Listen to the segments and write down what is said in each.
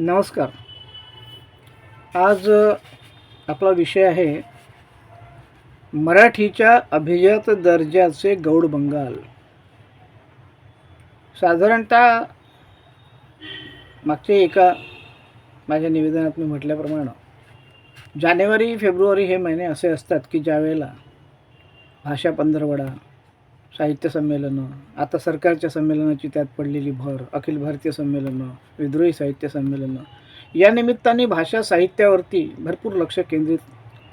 नमस्कार. आज आपला विषय आहे मराठीच्या अभिजात दर्जाचे गौड बंगाल. साधारणतः मागच्या एका माझ्या निवेदनात मी म्हटल्याप्रमाणे जानेवारी फेब्रुवारी हे महिने असे असतात की ज्यावेळेला भाषा पंधरवडा साहित्य संमेलनं आता सरकारच्या संमेलनाची त्यात पडलेली भर अखिल भारतीय संमेलनं विद्रोही साहित्य संमेलनं या निमित्ताने भाषा साहित्यावरती भरपूर लक्ष केंद्रित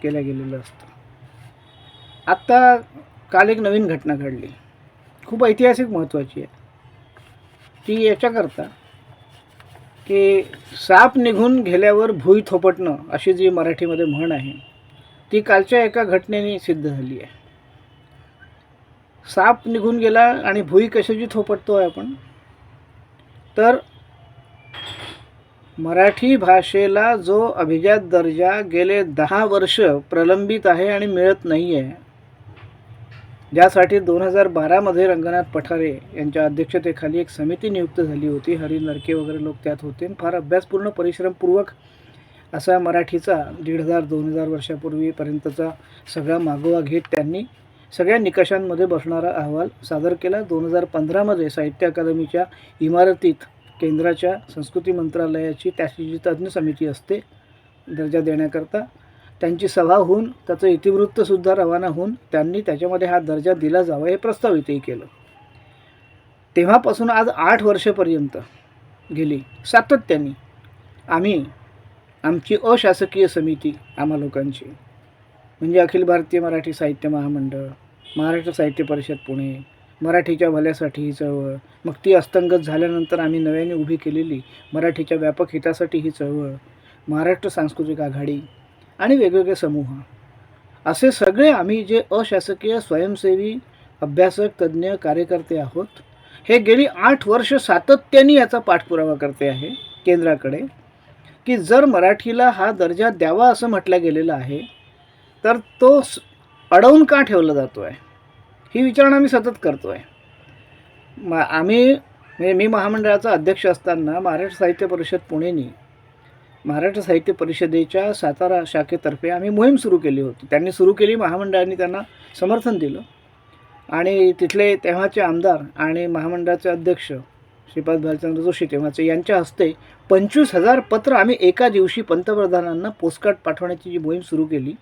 केलं गेलेलं असतं. आत्ता काल एक नवीन घटना घडली. खूप ऐतिहासिक महत्त्वाची आहे. ती याच्याकरता की साप निघून गेल्यावर भुई थोपटणं अशी जी मराठीमध्ये म्हण आहे ती कालच्या एका घटनेने सिद्ध झाली आहे. साप निघून गेला आणि भुई कशाची थोपटतो आहे आपण? तर मराठी भाषेला जो अभिजात दर्जा गेले दहा वर्ष प्रलंबित आहे आणि मिळत नाही आहे ज्यासाठी दोन हजार बारामध्ये रंगनाथ पठारे यांच्या अध्यक्षतेखाली एक समिती नियुक्त झाली होती. हरी नरके वगैरे लोक त्यात होते. आणि फार अभ्यासपूर्ण परिश्रमपूर्वक असा मराठीचा दीड हजार दोन हजार वर्षापूर्वीपर्यंतचा सगळा मागोवा घेत त्यांनी सगळ्या निकषांमध्ये बसणारा अहवाल सादर केला. दोन हजार पंधरामध्ये साहित्य अकादमीच्या इमारतीत केंद्राच्या संस्कृती मंत्रालयाची त्याची जी तज्ज्ञ समिती असते दर्जा देण्याकरता. त्यांची सभा होऊन त्याचं इतिवृत्तसुद्धा रवाना होऊन त्यांनी त्याच्यामध्ये हा दर्जा दिला जावा हे प्रस्तावितही केलं. तेव्हापासून आज आठ वर्षपर्यंत गेली सातत्याने. आम्ही आमची अशासकीय समिती आम्हा लोकांची. म्हणजे अखिल भारतीय मराठी साहित्य महामंडळ महाराष्ट्र साहित्य परिषद पुणे मराठीच्या भल्यासाठी ही चळवळ मग ती अस्तंगत झाल्यानंतर आम्ही नव्याने उभी केलेली मराठीच्या व्यापक हितासाठी ही चळवळ महाराष्ट्र सांस्कृतिक आघाडी आणि वेगवेगळे समूह. असे सगळे आम्ही जे अशासकीय स्वयंसेवी अभ्यासक तज्ज्ञ कार्यकर्ते आहोत हे गेली आठ वर्ष सातत्याने याचा पाठपुरावा करते आहे केंद्राकडे की जर मराठीला हा दर्जा द्यावा असं म्हटलं गेलेलं आहे तर तो स- अडवून का ठेवला जातो आहे ही विचारणा मी सतत करतो आहे म आम्ही म्हणजे मी महामंडळाचा अध्यक्ष असताना महाराष्ट्र साहित्य परिषद पुणेनी महाराष्ट्र साहित्य परिषदेच्या सातारा शाखेतर्फे आम्ही मोहीम सुरू केली होती. त्यांनी सुरू केली महामंडळाने त्यांना समर्थन दिलं. आणि तिथले तेव्हाचे आमदार आणि महामंडळाचे अध्यक्ष श्रीपाद भालचंद्र जोशी तेव्हाचे यांच्या हस्ते पंचवीस हजार पत्र आम्ही एका दिवशी पंतप्रधानांना पोस्टकार्ड पाठवण्याची जी मोहीम सुरू केली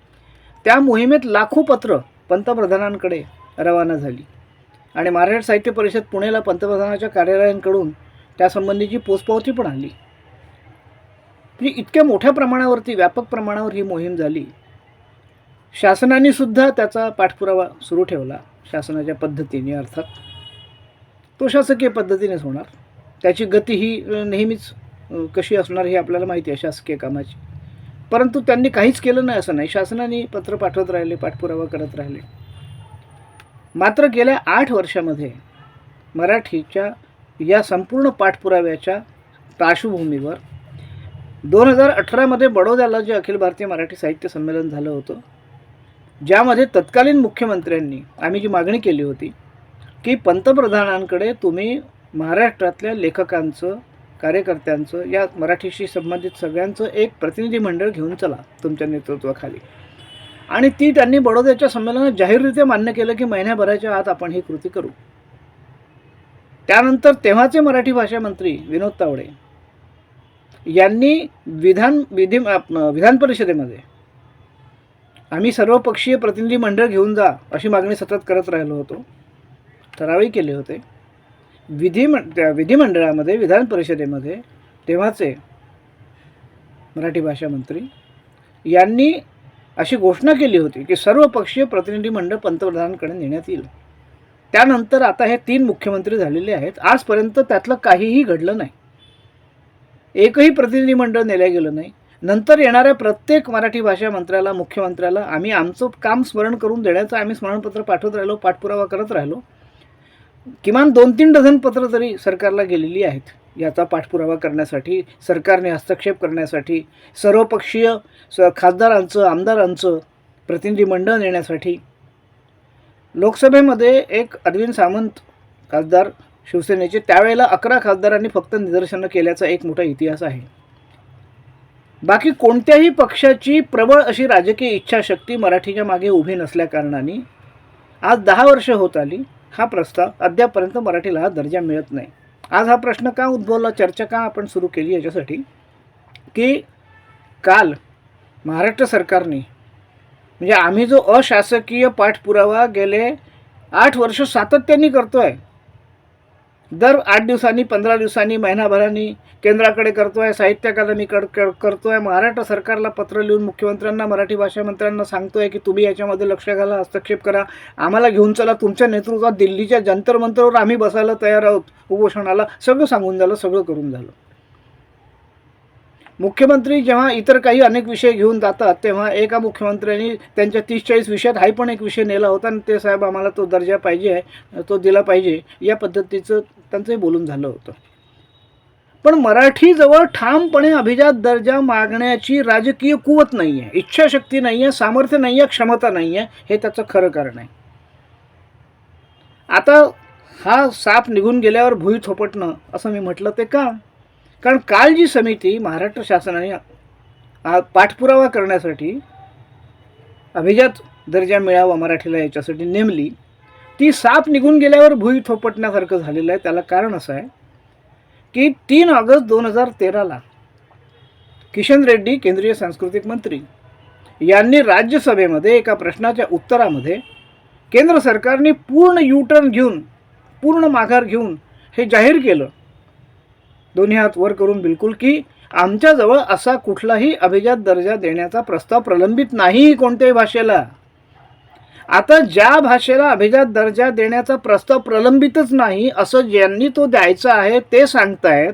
त्या मोहिमेत लाखो पत्र पंतप्रधानांकडे रवाना झाली. आणि महाराष्ट्र साहित्य परिषद पुणेला पंतप्रधानाच्या कार्यालयांकडून त्यासंबंधीची पोचपावती पण आली. म्हणजे इतक्या मोठ्या प्रमाणावरती व्यापक प्रमाणावर ही मोहीम झाली. शासनाने सुद्धा त्याचा पाठपुरावा सुरू ठेवला शासनाच्या पद्धतीने अर्थात. तो शासकीय पद्धतीनेच होणार. त्याची गती ही नेहमीच कशी असणार हे आपल्याला माहिती आहे शासकीय कामाची. परंतु त्यांनी काहीच केलं नाही असं नाही. शासनाने पत्र पाठवत राहिले पाठपुरावा करत राहिले. मात्र गेल्या आठ वर्षामध्ये मराठीच्या या संपूर्ण पाठपुराव्याच्या पार्श्वभूमीवर दोन हजार अठरामध्ये बडोद्याला जे अखिल भारतीय मराठी साहित्य संमेलन झालं होतं ज्यामध्ये तत्कालीन मुख्यमंत्र्यांनी आम्ही जी मागणी केली होती की पंतप्रधानांकडे तुम्ही महाराष्ट्रातल्या लेखकांचं कार्यकर्त्यांचं या मराठीशी संबंधित सगळ्यांचं एक प्रतिनिधी मंडळ घेऊन चला तुमच्या नेतृत्वाखाली. आणि ती त्यांनी बडोद्याच्या संमेलनात जाहीररित्या मान्य केलं की महिन्याभराच्या आत आपण ही कृती करू. त्यानंतर तेव्हाचे मराठी भाषा मंत्री विनोद तावडे यांनी विधान विधी विधान परिषदेमध्ये आम्ही सर्वपक्षीय प्रतिनिधी मंडळ घेऊन जा अशी मागणी सतत करत राहिलो होतो. ठरावही केले होते. विधी त्या विधिमंडळामध्ये विधान परिषदेमध्ये तेव्हाचे मराठी भाषा मंत्री. यांनी अशी घोषणा केली होती की सर्वपक्षीय प्रतिनिधी मंडळ पंतप्रधानांकडे नेण्यात येईल. त्यानंतर आता हे तीन मुख्यमंत्री झालेले आहेत. आजपर्यंत त्यातलं काहीही घडलं नाही. एकही प्रतिनिधी मंडळ नेलं गेलं नाही. नंतर येणाऱ्या प्रत्येक मराठी भाषा मंत्र्याला मुख्यमंत्र्याला आम्ही आमचं काम स्मरण करून देण्याचं आम्ही स्मरणपत्र पाठवत राहिलो पाठपुरावा करत राहिलो. किमान दोन तीन डझन पत्र तरी सरकारला गेलेली आहेत. याचा पाठपुरावा करण्यासाठी सरकारने हस्तक्षेप करण्यासाठी सर्वपक्षीय स खासदारांचं आमदारांचं प्रतिनिधिमंडळ नेण्यासाठी. लोकसभेमध्ये एक अरविंद सावंत खासदार शिवसेनेचे त्यावेळेला अकरा खासदारांनी फक्त निदर्शनं केल्याचा एक मोठा इतिहास आहे. बाकी कोणत्याही पक्षाची प्रबळ अशी राजकीय इच्छाशक्ती मराठीच्या मागे उभी नसल्याकारणाने आज दहा वर्ष होत आली. हा प्रस्ताव अद्यापपर्यंत मराठीला हा दर्जा मिळत नाही. आज हा प्रश्न का उद्भवला चर्चा का आपण सुरू केली याच्यासाठी की काल महाराष्ट्र सरकारने म्हणजे आम्ही जो अशासकीय पाठपुरावा गेले आठ वर्ष सातत्याने करतो आहे दर आठ दिवसांनी पंधरा दिवसांनी महिनाभरानी केंद्राकडे करतो आहे साहित्य अकादमीकडे कर करतो आहे महाराष्ट्र सरकारला पत्र लिहून मुख्यमंत्र्यांना मराठी भाषा मंत्र्यांना सांगतो आहे की तुम्ही याच्यामध्ये लक्ष घाला हस्तक्षेप करा. आम्हाला घेऊन चला. तुमच्या नेतृत्वात दिल्लीच्या जंतरमंतरवर आम्ही बसायला तयार आहोत. उपोषणाला सगळं सांगून झालं सगळं करून झालं. मुख्यमंत्री जेव्हा इतर काही अनेक विषय घेऊन जातात तेव्हा एका मुख्यमंत्र्यांनी त्यांच्या तीस चाळीस विषयात हाही पण एक विषय नेला होता आणि ते साहेब आम्हाला तो दर्जा पाहिजे आहे तो दिला पाहिजे या पद्धतीचं त्यांचंही बोलून झालं होतं. पण मराठीजवळ ठामपणे अभिजात दर्जा मागण्याची राजकीय कुवत नाही आहे इच्छाशक्ती नाही आहे सामर्थ्य नाही आहे क्षमता नाही आहे हे त्याचं खरं कारण आहे. आता हा साप निघून गेल्यावर भुई थोपटणं असं मी म्हटलं ते का? कारण काल जी समिती महाराष्ट्र शासनाने आ- पाठपुरावा करण्यासाठी अभिजात दर्जा मिळावा मराठीला याच्यासाठी नेमली ती साप निघून गेल्यावर भुई थोपटण्यासारखं झालेलं आहे. त्याला कारण असं आहे की तीन ऑगस्ट दोन हजार तेराला किशन रेड्डी केंद्रीय सांस्कृतिक मंत्री यांनी राज्यसभेमध्ये एका प्रश्नाच्या उत्तरामध्ये केंद्र सरकारने पूर्ण यू टर्न घेऊन पूर्ण माघार घेऊन हे जाहीर केलं. दोन्ही हात वर करून बिलकुल की आमच्याजवळ असा कुठलाही अभिजात दर्जा देण्याचा प्रस्ताव प्रलंबित नाही कोणत्याही भाषेला. आता ज्या भाषेला अभिजात दर्जा देण्याचा प्रस्ताव प्रलंबितच नाही असं ज्यांनी तो द्यायचा आहे ते सांगतायत.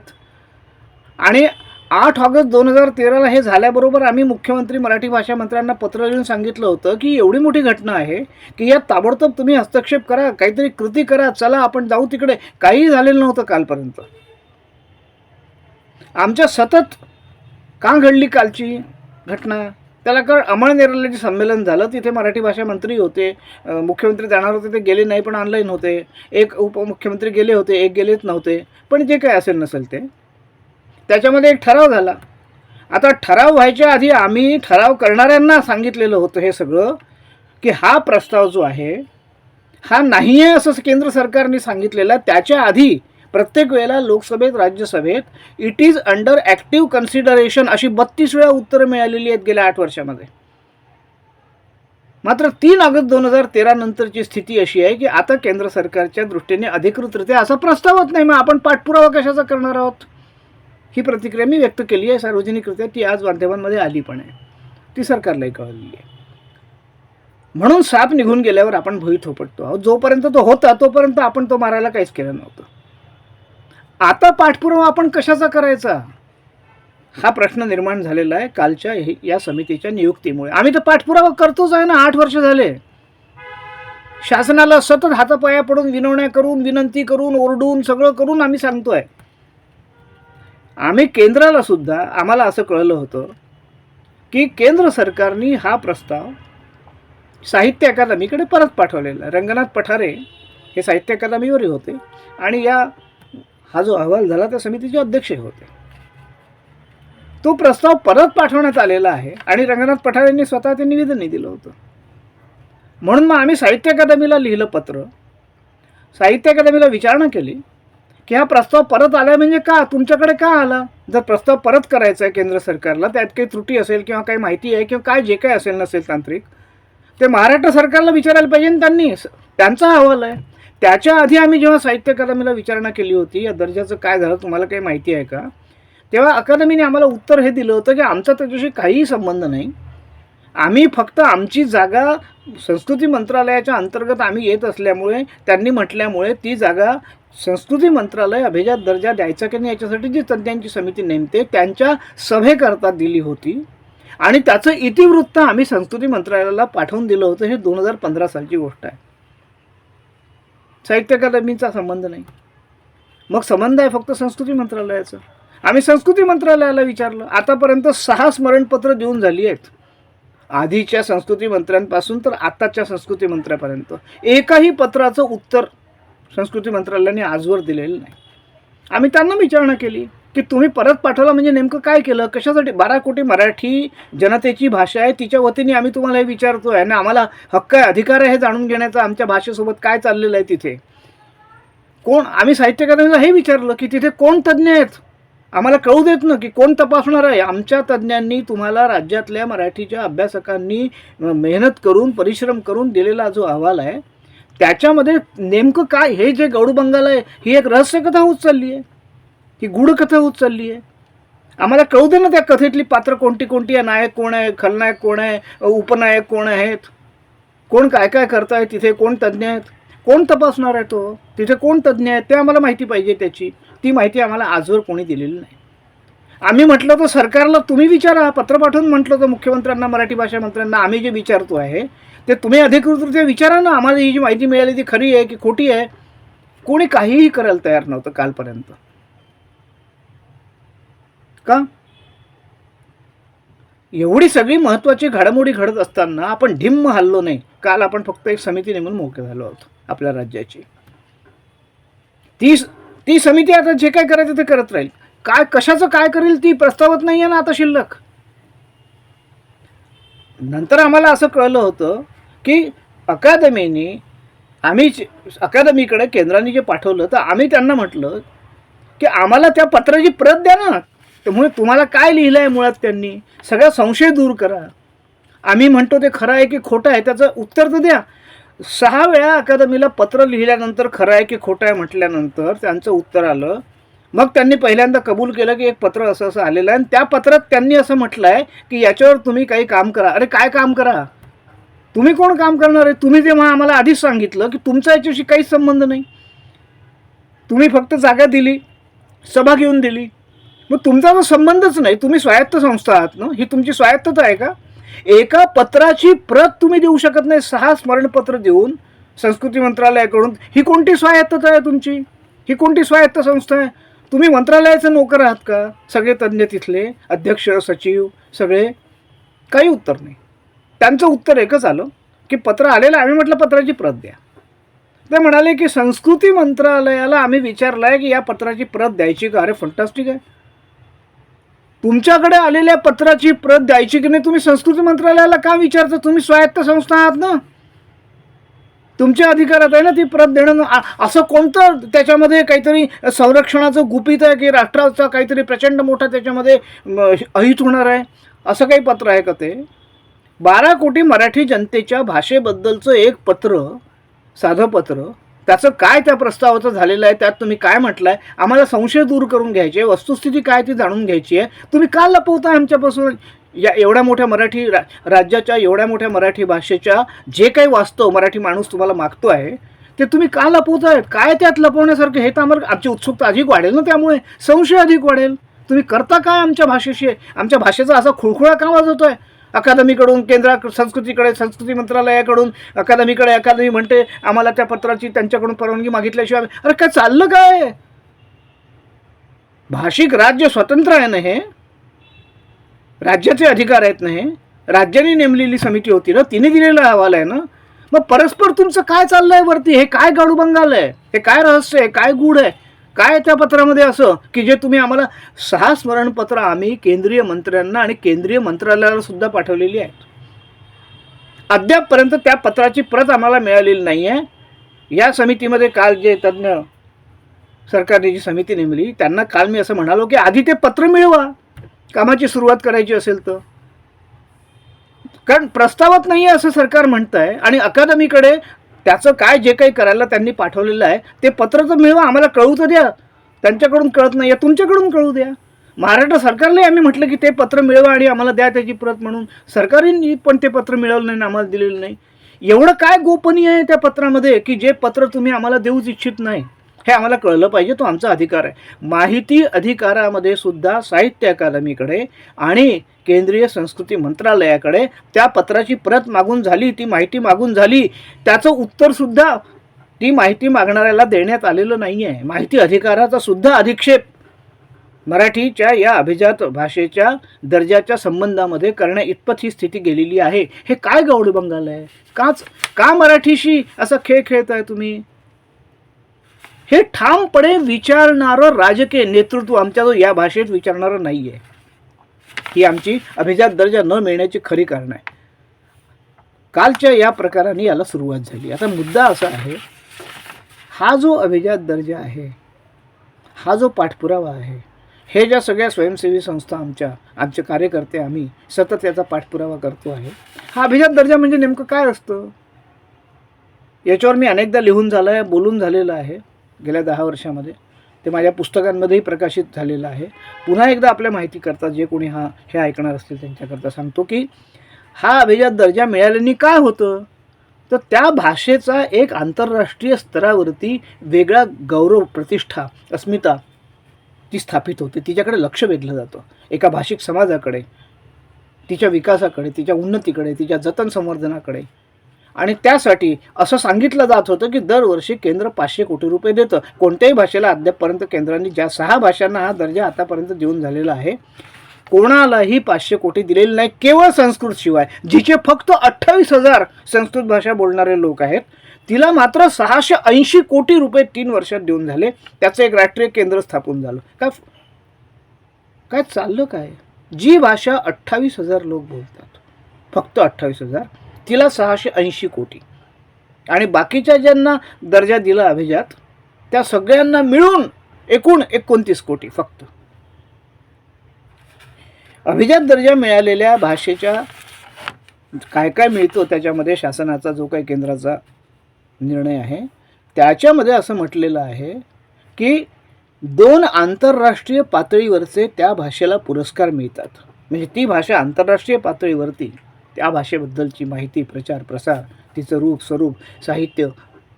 आणि आठ ऑगस्ट दोन हजार तेराला हे झाल्याबरोबर आम्ही मुख्यमंत्री मराठी भाषा मंत्र्यांना पत्र लिहून सांगितलं होतं की एवढी मोठी घटना आहे की यात ताबडतोब तुम्ही हस्तक्षेप करा काहीतरी कृती करा चला आपण जाऊ तिकडे. काहीही झालेलं नव्हतं कालपर्यंत. आमच्या सतत का घडली कालची घटना? त्याला कारण अमळनेरला जे संमेलन झालं तिथे मराठी भाषा मंत्री होते मुख्यमंत्री जाणार होते ते गेले नाही पण ऑनलाईन होते. एक उपमुख्यमंत्री गेले होते एक गेलेच नव्हते. पण जे काय असेल नसेल ते. त्याच्यामध्ये एक ठराव झाला. आता ठराव व्हायच्या आधी आम्ही ठराव करणाऱ्यांना सांगितलेलं होतं हे सगळं की हा प्रस्ताव जो आहे हा नाही आहे असं केंद्र सरकारने सांगितलेला. त्याच्या आधी प्रत्येक वेळेला लोकसभेत राज्यसभेत it is under active consideration अशी बत्तीस वेळा उत्तरं मिळालेली आहेत गेल्या आठ वर्षामध्ये. मात्र तीन ऑगस्ट दोन हजार तेरा नंतरची स्थिती अशी आहे की आता केंद्र सरकारच्या दृष्टीने अधिकृतरित्या असा प्रस्तावच नाही. मग आपण पाठपुरावा कशाचा करणार आहोत? ही प्रतिक्रिया मी व्यक्त केली आहे. सार्वजनिकरित्या ती आज माध्यमांमध्ये आली पण आहे. ती सरकारलाही कळली आहे. म्हणून साप निघून गेल्यावर आपण भुई थोपटतो आहोत. जोपर्यंत तो होता तोपर्यंत आपण तो मारायला काहीच केलं नव्हतं. आता पाठपुरावा आपण कशाचा करायचा? हा प्रश्न निर्माण झालेला आहे कालच्या या समितीच्या नियुक्तीमुळे. आम्ही तर पाठपुरावा करतोच आहे ना आठ वर्ष झाले. शासनाला सतत हातापाया पडून विनवण्या करून विनंती करून ओरडून सगळं करून आम्ही सांगतोय. आम्ही केंद्राला सुद्धा आम्हाला असं कळलं होतं की केंद्र सरकारने हा प्रस्ताव साहित्य अकादमीकडे परत पाठवलेला आहे. रंगनाथ पठारे हे साहित्य अकादमीवरही होते आणि या हा जो अहवाल झाला त्या समितीचे अध्यक्ष होते. तो प्रस्ताव परत पाठवण्यात आलेला आहे आणि रंगनाथ पठारेंनी स्वतः ते निवेदनही दिलं होतं. म्हणून मग आम्ही साहित्य अकादमीला लिहिलं पत्र साहित्य अकादमीला विचारणा केली की हा प्रस्ताव परत आला म्हणजे का? तुमच्याकडे का आला? जर प्रस्ताव परत करायचा आहे केंद्र सरकारला त्यात काही त्रुटी असेल किंवा काही माहिती आहे किंवा काय जे काही असेल नसेल तांत्रिक ते महाराष्ट्र सरकारला विचारायला पाहिजे त्यांनी त्यांचा अहवाल आहे. त्याच्या आधी आम्ही जेव्हा साहित्य अकादमीला विचारणा केली होती या दर्जाचं काय झालं तुम्हाला काही माहिती आहे का? तेव्हा अकादमीने आम्हाला उत्तर हे दिलं होतं की आमचा त्याच्याशी काहीही संबंध नाही. आम्ही फक्त आमची जागा संस्कृती मंत्रालयाच्या अंतर्गत आम्ही येत असल्यामुळे त्यांनी म्हटल्यामुळे ती जागा संस्कृती मंत्रालय अभिजात दर्जा द्यायचा की नाही याच्यासाठी जी तज्ज्ञांची समिती नेमते त्यांच्या सभेकरता दिली होती. आणि त्याचं इतिवृत्त आम्ही संस्कृती मंत्रालयाला पाठवून दिलं होतं हे दोन हजार पंधरा सालची गोष्ट आहे. साहित्य अकादमीचा संबंध नाही. मग संबंध आहे फक्त संस्कृती मंत्रालयाचा. आम्ही संस्कृती मंत्रालयाला विचारलं आतापर्यंत सहा स्मरणपत्र देऊन झाली आहेत. आधीच्या संस्कृती मंत्र्यांपासून तर आत्ताच्या संस्कृती मंत्र्यापर्यंत. एकाही पत्राचं उत्तर संस्कृती मंत्रालयाने आजवर दिलेलं नाही. आम्ही त्यांना विचारणा केली. की तुम्ही परत पाठवला म्हणजे नेमकं काय केलं? कशासाठी? बारा कोटी मराठी जनतेची भाषा आहे तिच्या वतीने आम्ही तुम्हाला हे विचारतो आहे आणि आम्हाला हक्क आहे अधिकार आहे हे जाणून घेण्याचा आमच्या भाषेसोबत काय चाललेलं आहे तिथे? कोण? आम्ही साहित्य अकादमीला हे विचारलं की तिथे कोण तज्ज्ञ आहेत? आम्हाला कळू देत ना की कोण तपासणार आहे. आमच्या तज्ज्ञांनी तुम्हाला राज्यातल्या मराठीच्या अभ्यासकांनी मेहनत करून परिश्रम करून दिलेला जो अहवाल आहे त्याच्यामध्ये नेमकं काय? हे जे गौडू बंगाल आहे ही एक रहस्यकथा होत चालली आहे. ही गूढकथा होत चालली आहे. आम्हाला कळू दे ना त्या कथेतली पात्र कोणती कोणती आहे नायक कोण आहे खलनायक कोण आहे उपनायक कोण आहेत? कोण काय काय करताय तिथे कोण तज्ज्ञ आहेत? कोण तपासणार आहे तो? तिथे कोण तज्ज्ञ आहेत? ते आम्हाला माहिती पाहिजे त्याची. ती माहिती आम्हाला आजवर कोणी दिलेली नाही. आम्ही म्हटलं तर सरकारला तुम्ही विचारा. पत्र पाठवून म्हटलं तर मुख्यमंत्र्यांना मराठी भाषा मंत्र्यांना आम्ही जे विचारतो आहे ते तुम्ही अधिकृतरित्या विचारा ना. आम्हाला ही जी माहिती मिळाली ती खरी आहे की खोटी आहे. कोणी काहीही करायला तयार नव्हतं कालपर्यंत. का? एवढी सगळी महत्त्वाची घडामोडी घडत असताना आपण ढिम्म हल्लो नाही. काल आपण फक्त एक समिती नेमून मोकळे झालो आहोत आपल्या राज्याची. ती ती समिती आता जे काय करायचं ते करत राहील. काय कशाचं काय करेल ती प्रस्तावत नाही आहे ना आता शिल्लक. नंतर आम्हाला असं कळलं होतं की अकादमीने आम्ही अकादमीकडे केंद्राने जे पाठवलं तर आम्ही त्यांना म्हटलं की आम्हाला त्या पत्राची प्रत द्या ना. त्यामुळे तुम्हाला काय लिहिलं आहे मुळात त्यांनी? सगळा संशय दूर करा. आम्ही म्हणतो ते खरं आहे की खोटं आहे त्याचं उत्तर तर द्या. सहा वेळा अकादमीला पत्र लिहिल्यानंतर खरं आहे की खोटं आहे म्हटल्यानंतर त्यांचं उत्तर आलं. मग त्यांनी पहिल्यांदा कबूल केलं की एक पत्र असं असं आलेलं आहे आणि त्या पत्रात त्यांनी असं म्हटलं आहे की याच्यावर तुम्ही काही काम करा. अरे काय काम करा? तुम्ही कोण काम करणार आहे? तुम्ही जेव्हा आम्हाला आधीच सांगितलं की तुमचा याच्याशी काहीच संबंध नाही. तुम्ही फक्त जागा दिली सभा घेऊन दिली. मग तुमचा तर संबंधच नाही. तुम्ही स्वायत्त संस्था आहात ना ही तुमची स्वायत्तता आहे का? एका पत्राची प्रत तुम्ही देऊ शकत नाही सहा स्मरणपत्र देऊन संस्कृती मंत्रालयाकडून. ही कोणती स्वायत्तता आहे तुमची? ही कोणती स्वायत्त संस्था आहे? तुम्ही मंत्रालयाचे नोकर आहात का? सगळे तज्ज्ञ तिथले अध्यक्ष सचिव सगळे. काही उत्तर नाही. त्यांचं उत्तर एकच आलं की पत्र आलेलं आम्ही म्हटलं पत्राची प्रत द्या. ते म्हणाले की संस्कृती मंत्रालयाला आम्ही विचारलं आहे की या पत्राची प्रत द्यायची का? अरे फंटास्टिक आहे. तुमच्याकडे आलेल्या पत्राची प्रत द्यायची की नाही तुम्ही संस्कृती मंत्रालयाला का विचारता? तुम्ही स्वायत्त संस्था आहात ना? तुमच्या अधिकारात आहे ना ती प्रत देणं? असं कोणतं त्याच्यामध्ये काहीतरी संरक्षणाचं गुपित आहे की राष्ट्राचा काहीतरी प्रचंड मोठा त्याच्यामध्ये अहित होणार आहे? असं काही पत्र आहे का ते? बारा कोटी मराठी जनतेच्या भाषेबद्दलचं एक पत्र साधं पत्र त्याचं काय त्या प्रस्तावाचं झालेलं आहे त्यात तुम्ही काय म्हटलं आहे आम्हाला संशय दूर करून घ्यायचे आहे वस्तुस्थिती काय ती जाणून घ्यायची आहे. तुम्ही का लपवताय आमच्यापासून? या एवढ्या मोठ्या मराठी रा राज्याच्या एवढ्या मोठ्या मराठी भाषेच्या जे काही वास्तव मराठी माणूस तुम्हाला मागतो आहे ते तुम्ही का लपवतायत? काय त्यात लपवण्यासारखं हे तर आम्हाला आमची उत्सुकता अधिक वाढेल ना त्यामुळे? संशय अधिक वाढेल. तुम्ही करता काय आमच्या भाषेशी? आमच्या भाषेचा असा खुळखुळा का वाजवतो आहे अकादमीकडून केंद्रा संस्कृतीकडे संस्कृती मंत्रालयाकडून अकादमीकडे अकादमी म्हणते आम्हाला त्या पत्राची त्यांच्याकडून परवानगी मागितल्याशिवाय अरे काय चाललं काय? भाषिक राज्य स्वतंत्र आहे ना हे? राज्याचे अधिकार आहेत ना हे? राज्याने नेमलेली समिती होती ना तिने दिलेला अहवाल आहे ना? मग परस्पर तुमचं काय चाललंय वरती? हे काय गाडूबंगाल आहे? हे काय रहस्य आहे? काय गूढ आहे? काय त्या पत्रामध्ये असं? की जे तुम्ही आम्हाला सहा स्मरणपत्र आम्ही केंद्रीय मंत्र्यांना आणि केंद्रीय मंत्रालयाला सुद्धा पाठवलेली आहेत. अद्यापपर्यंत त्या पत्राची प्रत आम्हाला मिळालेली नाही आहे या समितीमध्ये काल जे तज्ज्ञ सरकारने जी समिती नेमली त्यांना काल मी असं म्हणालो की आधी ते पत्र मिळवा. कामाची सुरुवात करायची असेल तर. कारण प्रस्तावात नाही आहे असं सरकार म्हणत आहे आणि अकादमीकडे त्याचं काय जे काही करायला त्यांनी पाठवलेलं आहे ते पत्र तर मिळवा आम्हाला कळू तर द्या. त्यांच्याकडून कळत नाही या तुमच्याकडून कळू द्या. महाराष्ट्र सरकारलाही आम्ही म्हटलं की ते पत्र मिळवा आणि आम्हाला द्या त्याची प्रत म्हणून. सरकारने पण ते पत्र मिळवलं नाही आणि आम्हाला दिलेलं नाही. एवढं काय गोपनीय आहे त्या पत्रामध्ये की जे पत्र तुम्ही आम्हाला देऊच इच्छित नाही? हे आम्हाला कळलं पाहिजे तो आमचा अधिकार आहे. माहिती अधिकारामध्ये सुद्धा साहित्य अकादमीकडे आणि केंद्रीय संस्कृती मंत्रालयाकडे त्या पत्राची प्रत मागून झाली ती माहिती मागून झाली त्याचं उत्तरसुद्धा ती माहिती मागणाऱ्याला देण्यात आलेलं नाही आहे माहिती अधिकाराचा सुद्धा अधिक्षेप मराठीच्या या अभिजात भाषेच्या दर्जाच्या संबंधामध्ये करण्या इतपत ही स्थिती गेलेली आहे. हे काय गौड बंगाल आहे? काच का मराठीशी असा खेळ खेळताय तुम्ही? हे ठामपणे विचारणारं राजकीय नेतृत्व आमच्या जो या भाषेत विचारणारं नाही आहे ही आमची अभिजात दर्जा न मिळण्याची खरी कारण आहे. कालच्या या प्रकाराने याला सुरुवात झाली. आता मुद्दा असा आहे हा जो अभिजात दर्जा आहे हा जो पाठपुरावा आहे हे ज्या सगळ्या स्वयंसेवी संस्था आमच्या आमचे कार्यकर्ते आम्ही सतत याचा पाठपुरावा करतो आहे हा अभिजात दर्जा म्हणजे नेमकं काय असतं? याच्यावर मी अनेकदा लिहून झालं आहे बोलून झालेलं आहे. गेल्या दहा वर्षामध्ये ते माझ्या पुस्तकांमध्येही प्रकाशित झालेलं आहे. पुन्हा एकदा आपल्या माहिती करता जे कोणी हा हे ऐकणार असतील त्यांच्याकरता सांगतो की हा अभिजात दर्जा मिळाल्याने काय होतं? तर त्या भाषेचा एक आंतरराष्ट्रीय स्तरावरती वेगळा गौरव प्रतिष्ठा अस्मिता ती स्थापित होते. तिच्याकडे लक्ष वेधलं जातं. एका भाषिक समाजाकडे तिच्या विकासाकडे तिच्या उन्नतीकडे तिच्या जतन संवर्धनाकडे. आणि त्यासाठी असं सांगितलं जात होतं की दरवर्षी केंद्र पाचशे कोटी रुपये देतं. कोणत्याही भाषेला अद्यापपर्यंत केंद्राने ज्या सहा भाषांना हा दर्जा आतापर्यंत देऊन झालेला आहे कोणालाही पाचशे कोटी दिलेले नाही केवळ संस्कृतशिवाय जिचे फक्त अठ्ठावीस हजार संस्कृत भाषा बोलणारे लोक आहेत तिला मात्र सहाशे ऐंशी कोटी रुपये तीन वर्षात देऊन झाले. त्याचं एक राष्ट्रीय केंद्र स्थापन झालं. काय काय चाललं काय? जी भाषा अठ्ठावीस हजार लोक बोलतात फक्त अठ्ठावीस हजार तिला सहाशे ऐंशी कोटी. आणि बाकीच्या ज्यांना दर्जा दिला अभिजात त्या सगळ्यांना मिळून एकूण एकोणतीस कोटी फक्त. अभिजात दर्जा मिळालेल्या भाषेच्या काय काय मिळतो त्याच्यामध्ये शासनाचा जो काही केंद्राचा निर्णय आहे त्याच्यामध्ये असं म्हटलेलं आहे की दोन आंतरराष्ट्रीय पातळीवरचे त्या भाषेला पुरस्कार मिळतात. म्हणजे ती भाषा आंतरराष्ट्रीय पातळीवरती त्या भाषेबद्दलची माहिती प्रचार प्रसार तिचं रूप स्वरूप साहित्य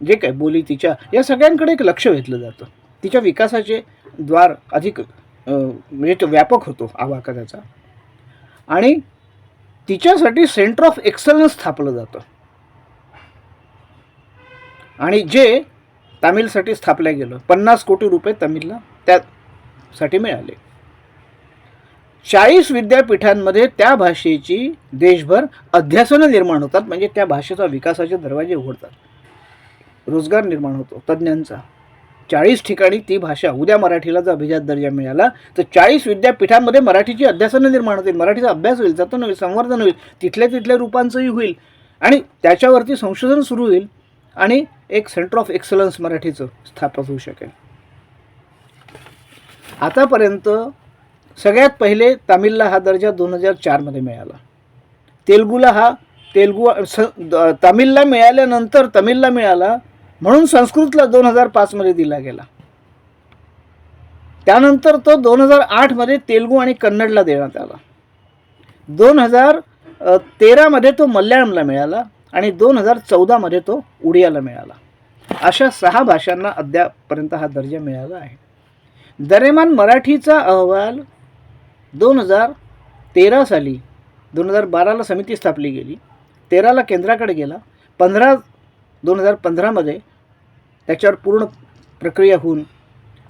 जे काय बोली तिच्या या सगळ्यांकडे एक लक्ष वेधलं जातं. तिच्या विकासाचे द्वार अधिक म्हणजे तो व्यापक होतो आवाका त्याचा. आणि तिच्यासाठी सेंटर ऑफ एक्सलन्स स्थापलं जातं. आणि जे तामिळसाठी स्थापलं गेलं पन्नास कोटी रुपये तमिलला त्यासाठी मिळाले. चाळीस विद्यापीठांमध्ये त्या भाषेची देशभर अध्यासनं निर्माण होतात म्हणजे त्या भाषेचा विकासाचे दरवाजे उघडतात. रोजगार निर्माण होतो तज्ज्ञांचा. चाळीस ठिकाणी ती भाषा उद्या मराठीला जर अभिजात दर्जा मिळाला तर चाळीस विद्यापीठांमध्ये मराठीची अध्यासनं निर्माण होतील मराठीचा अभ्यास होईल जतन होईल संवर्धन होईल तिथल्या तिथल्या रूपांचंही होईल आणि त्याच्यावरती संशोधन सुरू होईल आणि एक सेंटर ऑफ एक्सलन्स मराठीचं स्थापन होऊ शकेल. आतापर्यंत सगळ्यात पहिले तामिळला हा दर्जा दोन हजार चारमध्ये मिळाला. तेलगूला हा तेलगू स द- तामिळला मिळाल्यानंतर तमिळला मिळाला म्हणून संस्कृतला दोन हजार पाचमध्ये दिला गेला. त्यानंतर तो दोन हजार आठमध्ये तेलगू आणि कन्नडला देण्यात आला. दोन हजार तेरामध्ये तो मल्याळमला मिळाला आणि दोन हजार चौदामध्ये तो उडियाला मिळाला. अशा सहा भाषांना अद्यापर्यंत हा दर्जा मिळाला आहे. दरेमान मराठीचा अहवाल दोन हजार तेरा साली दोन हजार बाराला समिती स्थापली गेली. तेराला केंद्राकडे गेला. पंधरा दोन हजार पंधरामध्ये त्याच्यावर पूर्ण प्रक्रिया होऊन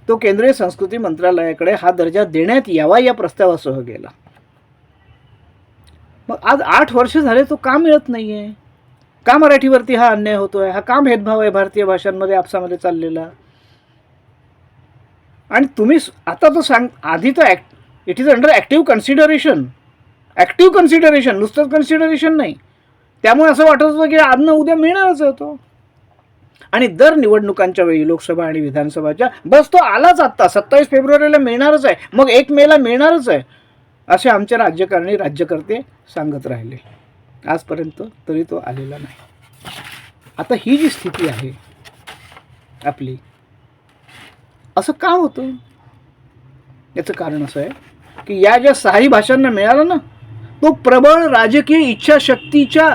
तो केंद्रीय संस्कृती मंत्रालयाकडे हा दर्जा देण्यात यावा या प्रस्तावासह गेला. मग आज आठ वर्ष झाले तो का मिळत नाही आहे का मराठीवरती हा अन्याय होतो आहे हा का भेदभाव आहे भारतीय भाषांमध्ये आपसामध्ये चाललेला? आणि तुम्ही आता तो सांग आधी तर act it is under active consideration active consideration नुसतंच कन्सिडरेशन नाही. त्यामुळे असं वाटत होतं की आज उद्या मिळणारच होतो आणि दर निवडणुकांच्या वेळी लोकसभा आणि विधानसभाच्या बस तो आलाच आत्ता. सत्तावीस फेब्रुवारीला मिळणारच आहे. मग एक मेला मिळणारच आहे. असे आमच्या राज्यकारणी राज्यकर्ते सांगत राहिले. आजपर्यंत तरी तो आलेला नाही. आता ही जी स्थिती आहे आपली असं का होतं? याचं कारण असं आहे की या ज्या सहाही भाषांना मिळाला ना तो प्रबळ राजकीय इच्छाशक्तीच्या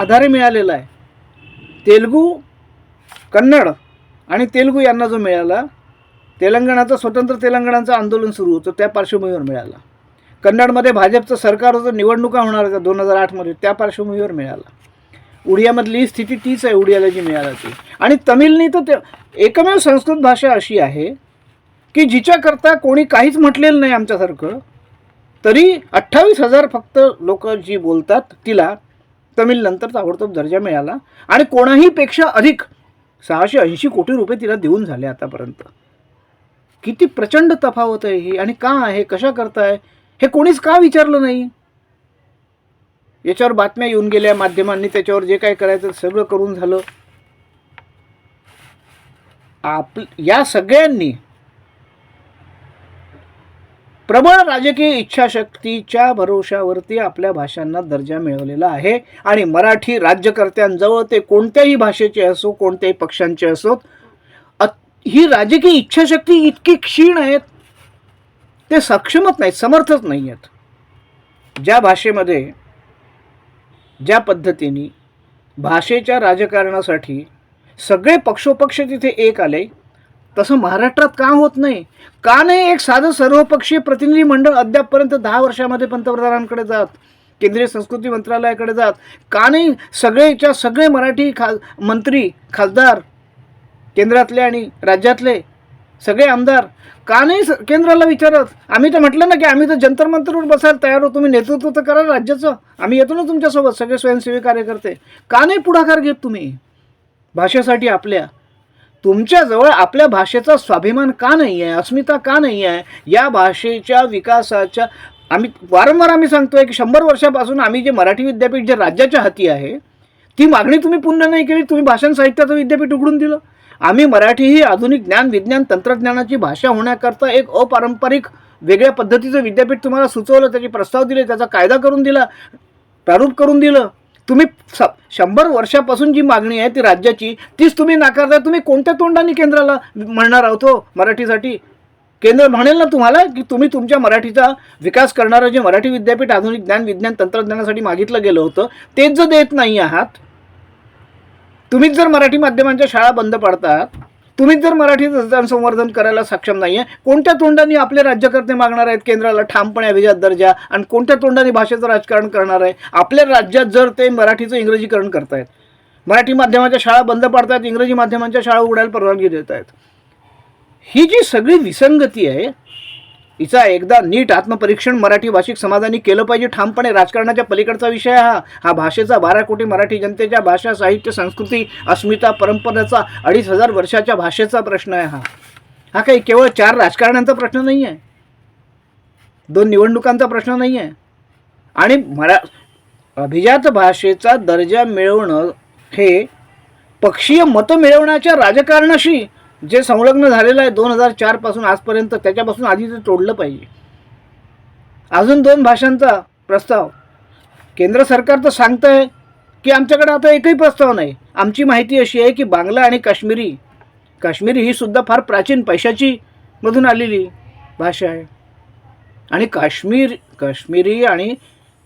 आधारे मिळालेला आहे. तेलगू कन्नड आणि तेलगू यांना जो मिळाला तेलंगणाचं स्वतंत्र तेलंगणाचं आंदोलन सुरू होतं त्या पार्श्वभूमीवर मिळाला. कन्नडमध्ये भाजपचं सरकार होतं निवडणुका होणार होत्या दोन हजार आठमध्ये त्या पार्श्वभूमीवर मिळाला. उडियामधली स्थिती तीच आहे उडियाला जी मिळाला ती. आणि तमिळनी तर ते एकमेव संस्कृत भाषा अशी आहे की जिच्याकरता कोणी काहीच म्हटलेलं नाही आमच्यासारखं तरी अठ्ठावीस हजार फक्त लोक जी बोलतात तिला तमिळ नंतर ताबडतोब दर्जा मिळाला आणि कोणाहीपेक्षा अधिक सहाशे ऐंशी कोटी रुपये तिला देऊन झाले आतापर्यंत. किती प्रचंड तफावत आहे ही आणि का आहे कशा करताय हे कोणीच का विचारलं नाही? याच्यावर बातम्या येऊन गेल्या माध्यमांनी त्याच्यावर जे काय करायचं सगळं करून झालं. आप या सगळ्यांनी प्रबळ राजकीय इच्छाशक्तीच्या भरोशावरती आपल्या भाषांना दर्जा मिळवलेला आहे. आणि मराठी राज्यकर्त्यांजवळ ते कोणत्याही भाषेचे असो कोणत्याही पक्षांचे असोत अत- ही राजकीय इच्छाशक्ती इतकी क्षीण आहेत ते सक्षमच नाहीत समर्थच नाही आहेत ज्या भाषेमध्ये ज्या पद्धतीने भाषेच्या राजकारणासाठी सगळे पक्षोपक्ष तिथे एक आले तसं महाराष्ट्रात का होत नाही. का नाही एक साधं सर्वपक्षीय प्रतिनिधी मंडळ अद्यापपर्यंत दहा वर्षामध्ये पंतप्रधानांकडे जात केंद्रीय संस्कृती मंत्रालयाकडे जात का नाही सगळेच्या सगळे मराठी खा मंत्री खासदार केंद्रातले आणि राज्यातले सगळे आमदार का नाही स- केंद्राला विचारत? आम्ही तर म्हटलं ना की आम्ही तर जंतर मंतरवर बसायला तयार होतो. तुम्ही नेतृत्व तर करा राज्याचं. आम्ही येतो ना तुमच्यासोबत सगळे स्वयंसेवी कार्यकर्ते. का नाही पुढाकार घेत तुम्ही? भाषेसाठी आपल्या. तुमच्याजवळ आपल्या भाषेचा स्वाभिमान का नाही आहे अस्मिता का नाही आहे या भाषेच्या विकासाच्या आम्ही वारंवार आम्ही सांगतोय की शंभर वर्षापासून आम्ही जे मराठी विद्यापीठ जे राज्याच्या हाती आहे ती मागणी तुम्ही पूर्ण नाही केली तुम्ही भाषण साहित्याचं विद्यापीठ उघडून दिलं. आम्ही मराठी ही आधुनिक ज्ञान विज्ञान तंत्रज्ञानाची भाषा होण्याकरता एक अपारंपरिक वेगळ्या पद्धतीचं विद्यापीठ तुम्हाला सुचवलं त्याचे प्रस्ताव दिले त्याचा कायदा करून दिला प्रारूप करून दिलं. तुम्ही स शंभर वर्षापासून जी मागणी आहे ती राज्याची तीच तुम्ही नाकारताय तुम्ही कोणत्या तोंडाने केंद्राला म्हणणार आहोत हो मराठीसाठी? केंद्र म्हणेल ना तुम्हाला की तुम्ही तुमच्या मराठीचा विकास करणारं जे मराठी विद्यापीठ आधुनिक ज्ञान विज्ञान तंत्रज्ञानासाठी मागितलं गेलं होतं तेच जर देत नाही आहात तुम्हीच जर मराठी माध्यमांच्या शाळा बंद पाडतात तुम्ही जर मराठी संवर्धन करायला सक्षम नाही आहे कोणत्या तोंडाने आपले राज्यकर्ते मागणार आहेत केंद्राला ठामपणे अभिजात दर्जा आणि कोणत्या तोंडाने भाषेचं राजकारण करणार आहे? आपल्या राज्यात जर ते मराठीचं इंग्रजीकरण करतायत मराठी माध्यमाच्या शाळा बंद पाडतायत इंग्रजी माध्यमांच्या शाळा उघडायला परवानगी देत आहेत ही जी सगळी विसंगती आहे हिचा एकदा नीट आत्मपरीक्षण मराठी भाषिक समाजाने केलं पाहिजे. ठामपणे राजकारणाच्या पलीकडचा विषय हा. हा भाषेचा बारा कोटी मराठी जनतेच्या भाषा साहित्य संस्कृती अस्मिता परंपरेचा अडीच हजार वर्षाच्या भाषेचा प्रश्न आहे हा. हा काही केवळ चार राजकारण्यांचा प्रश्न नाही आहे. दोन निवडणुकांचा प्रश्न नाही आहे. आणि मरा अभिजात भाषेचा दर्जा मिळवणं हे पक्षीय मतं मिळवण्याच्या राजकारणाशी जे संलग्न झालेलं आहे दोन हजार चारपासून आजपर्यंत त्याच्यापासून आधी ते तोडलं पाहिजे. अजून दोन भाषांचा प्रस्ताव. केंद्र सरकार तर सांगतं आहे की आमच्याकडे आता एकही प्रस्ताव नाही. आमची माहिती अशी आहे की बांगला आणि काश्मीरी काश्मीरी ही सुद्धा फार प्राचीन पैशाची मधून आलेली भाषा आहे. आणि काश्मीर काश्मीरी आणि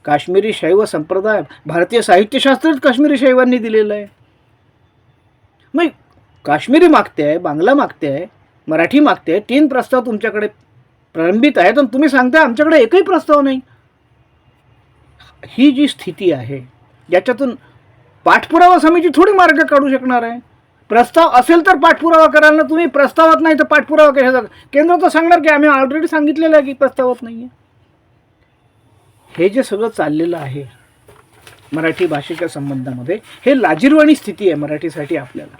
काश्मीरी शैव संप्रदाय भारतीय साहित्यशास्त्रच काश्मीरी शैवांनी दिलेलं आहे. मग काश्मीरी मागते आहे बांगला मागते आहे मराठी मागते आहे तीन प्रस्ताव तुमच्याकडे प्रलंबित आहेत आणि तुम्ही सांगता आमच्याकडे एकही प्रस्ताव नाही. ही जी स्थिती आहे याच्यातून पाठपुरावा समिती थोडी मार्ग काढू शकणार आहे. प्रस्ताव असेल तर पाठपुरावा कराल ना तुम्ही प्रस्तावात नाही तर पाठपुरावा कशाचा केंद्र तर सांगणार की आम्ही ऑलरेडी सांगितलेलं आहे की प्रस्तावात नाही आहे हे जे सगळं चाललेलं आहे मराठी भाषेच्या संबंधामध्ये हे लाजिरवाणी स्थिती आहे मराठीसाठी आपल्याला.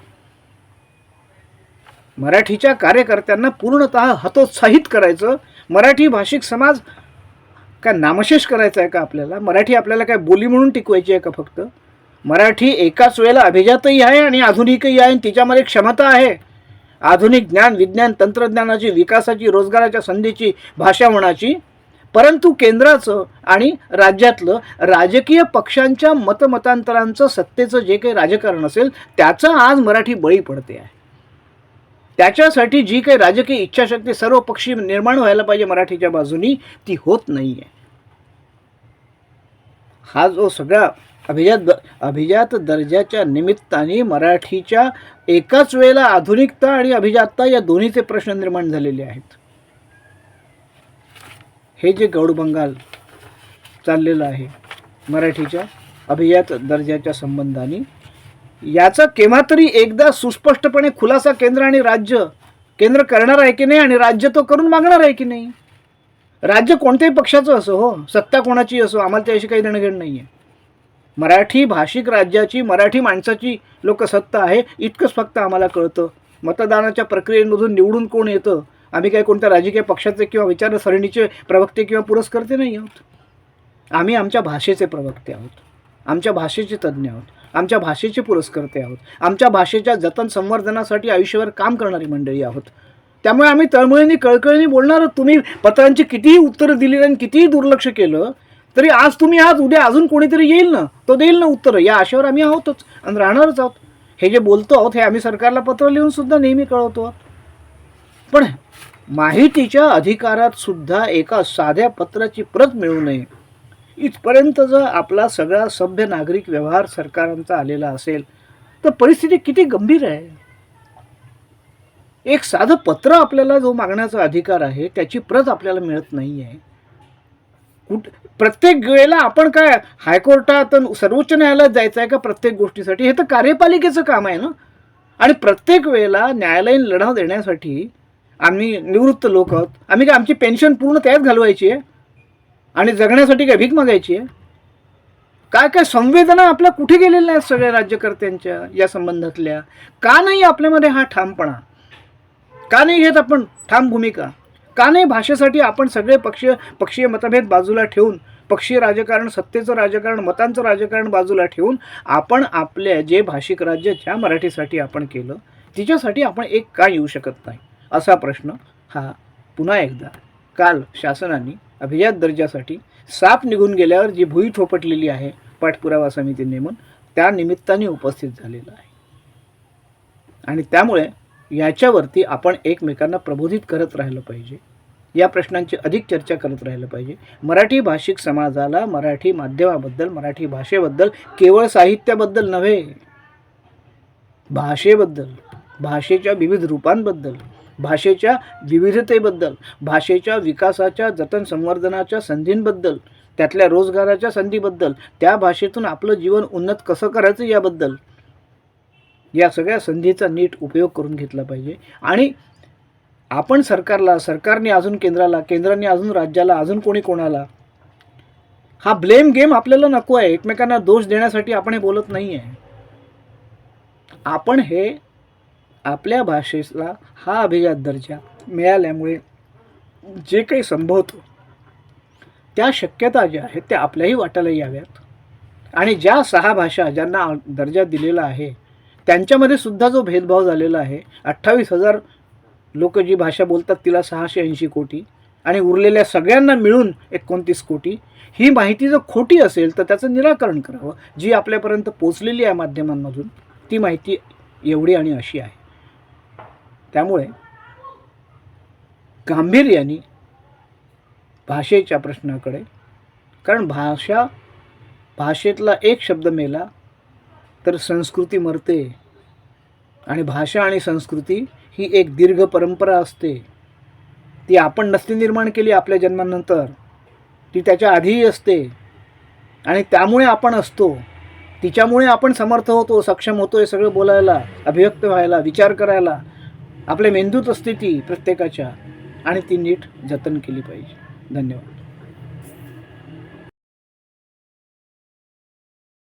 मराठीच्या कार्यकर्त्यांना पूर्णतः हतोत्साहित करायचं. मराठी भाषिक समाज काय नामशेष करायचा आहे का आपल्याला? मराठी आपल्याला काय बोली म्हणून टिकवायची आहे का फक्त? मराठी एकाच वेळेला अभिजातही आहे आणि आधुनिकही आहे आणि तिच्यामध्ये क्षमता आहे. आधुनिक ज्ञान विज्ञान तंत्रज्ञानाची विकासाची रोजगाराच्या संधीची भाषा होण्याची. परंतु केंद्राचं आणि राज्यातलं राजकीय पक्षांच्या मतमतांतरांचं सत्तेचं जे काही राजकारण असेल त्याचं आज मराठी बळी पडते आहे. त्याच्यासाठी जी काही राजकीय इच्छाशक्ती सर्व पक्षी निर्माण व्हायला पाहिजे मराठीच्या बाजूनी ती होत नाही आहे हा जो सगळा अभिजात द अभिजात दर्जाच्या निमित्ताने मराठीच्या एकाच वेळेला आधुनिकता आणि अभिजातता या दोन्हीचे प्रश्न निर्माण झालेले आहेत. हे जे गौड बंगाल चाललेलं आहे मराठीच्या अभिजात दर्जाच्या संबंधाने याचा केव्हा तरी एकदा सुस्पष्टपणे खुलासा केंद्र आणि राज्य केंद्र करणार आहे की नाही आणि राज्य तो करून मागणार आहे की नाही? राज्य कोणत्याही पक्षाचं असो हो सत्ता कोणाची असो आम्हाला त्याशी काही देणंघेणं नाही आहे मराठी भाषिक राज्याची मराठी माणसाची लोकसत्ता आहे इतकंच फक्त आम्हाला कळतं. मतदानाच्या प्रक्रियेमधून निवडून कोण येतं? आम्ही काही कोणत्या राजकीय पक्षाचे किंवा विचारसरणीचे प्रवक्ते किंवा पुरस्कर्ते नाही आहोत. आम्ही आमच्या भाषेचे प्रवक्ते आहोत. आमच्या भाषेचे तज्ज्ञ आहोत. आमच्या भाषेचे पुरस्कर्ते आहोत. आमच्या भाषेच्या जतन संवर्धनासाठी आयुष्यभर काम करणारी मंडळी आहोत. त्यामुळे आम्ही तळमळीने कळकळीने बोलणार तुम्ही पत्रांची कितीही उत्तरं दिली आणि कितीही दुर्लक्ष केलं तरी आज तुम्ही आज उद्या अजून कोणीतरी येईल ना तो देईल ना उत्तरं. या आशेवर आम्ही आहोतच आणि राहणारच आहोत. हे जे बोलतो आहोत हे आम्ही सरकारला पत्र लिहून सुद्धा नेहमी कळवतो आहोत. पण माहितीच्या अधिकारात सुद्धा एका साध्या पत्राची प्रत मिळू नये. इथपर्यंत जर आपला सगळा सभ्य नागरिक व्यवहार सरकारांचा आलेला असेल तर परिस्थिती किती गंभीर आहे? एक साधं पत्र आपल्याला जो मागण्याचा अधिकार आहे त्याची प्रत आपल्याला मिळत नाही आहे कुठ प्रत्येक वेळेला आपण काय हायकोर्टात सर्वोच्च न्यायालयात जायचं आहे का प्रत्येक गोष्टीसाठी? हे तर कार्यपालिकेचं काम आहे ना? आणि प्रत्येक वेळेला न्यायालयीन लढा देण्यासाठी आम्ही निवृत्त लोक आहोत. आम्ही काय आमची पेन्शन पूर्ण त्यात घालवायची आहे? आणि जगण्यासाठी काय भीक मागायची आहे? काय काय संवेदना आपल्या कुठे गेलेल्या आहेत सगळ्या राज्यकर्त्यांच्या या संबंधातल्या? का नाही आपल्यामध्ये हा ठामपणा? का नाही घेत आपण ठाम भूमिका? का नाही भाषेसाठी आपण सगळे पक्ष पक्षीय मतभेद बाजूला ठेवून पक्षीय राजकारण सत्तेचं राजकारण मतांचं राजकारण बाजूला ठेवून आपण आपल्या जे भाषिक राज्य ज्या मराठीसाठी आपण केलं तिच्यासाठी आपण एक का येऊ शकत नाही? असा प्रश्न हा पुन्हा एकदा काल शासनाने अभिजात दर्जासाठी साप निघून गेल्यावर जी भुई ठोपटलेली आहे पाठपुरावा समिती नेमून त्या निमित्ताने उपस्थित झालेला आहे. आणि त्यामुळे याच्यावरती आपण एकमेकांना प्रबोधित करत राहिलं पाहिजे. या प्रश्नांची अधिक चर्चा करत राहिलं पाहिजे. मराठी भाषिक समाजाला मराठी माध्यमाबद्दल मराठी भाषेबद्दल केवळ साहित्याबद्दल नव्हे भाषेबद्दल भाषेच्या विविध रूपांबद्दल भाषेच्या विविधतेबद्दल भाषेच्या विकासाच्या जतन संवर्धनाच्या संधींबद्दल त्यातल्या रोजगाराच्या संधीबद्दल त्या भाषेतून आपलं जीवन उन्नत कसं करायचं याबद्दल या सगळ्या संधीचा नीट उपयोग करून घेतला पाहिजे. आणि आपण सरकारला सरकारने अजून केंद्राला केंद्राने अजून राज्याला अजून कोणी कोणाला हा ब्लेम गेम आपल्याला नको आहे. एकमेकांना दोष देण्यासाठी आपण हे बोलत नाही आहे आपण हे आपल्या भाषेला हा अभिजात दर्जा मिळाल्यामुळे जे काही संभवतो त्या शक्यता ज्या आहेत त्या आपल्याही वाटायला याव्यात. आणि ज्या सहा भाषा ज्यांना दर्जा दिलेला आहे त्यांच्यामध्ये सुद्धा जो भेदभाव झालेला आहे अठ्ठावीस हजार लोक जी भाषा बोलतात तिला सहाशे ऐंशी कोटी आणि उरलेल्या सगळ्यांना मिळून एकोणतीस कोटी ही माहिती जर खोटी असेल तर त्याचं निराकरण करावं. जी आपल्यापर्यंत पोचलेली आहे माध्यमांमधून ती माहिती एवढी आणि अशी आहे. त्यामुळे गांभीर्याने भाषेच्या प्रश्नाकडे कारण भाषा भाषेतला एक शब्द मेला तर संस्कृती मरते आणि भाषा आणि संस्कृती ही एक दीर्घ परंपरा असते. ती आपण नसती निर्माण केली आपल्या जन्मानंतर. ती त्याच्या आधीही असते. आणि त्यामुळे आपण असतो. तिच्यामुळे आपण समर्थ होतो सक्षम होतो हे सगळं बोलायला अभिव्यक्त व्हायला विचार करायला. आपल्या मेंदूत असते ती प्रत्येकाच्या आणि ती नीट जतन केली पाहिजे. धन्यवाद.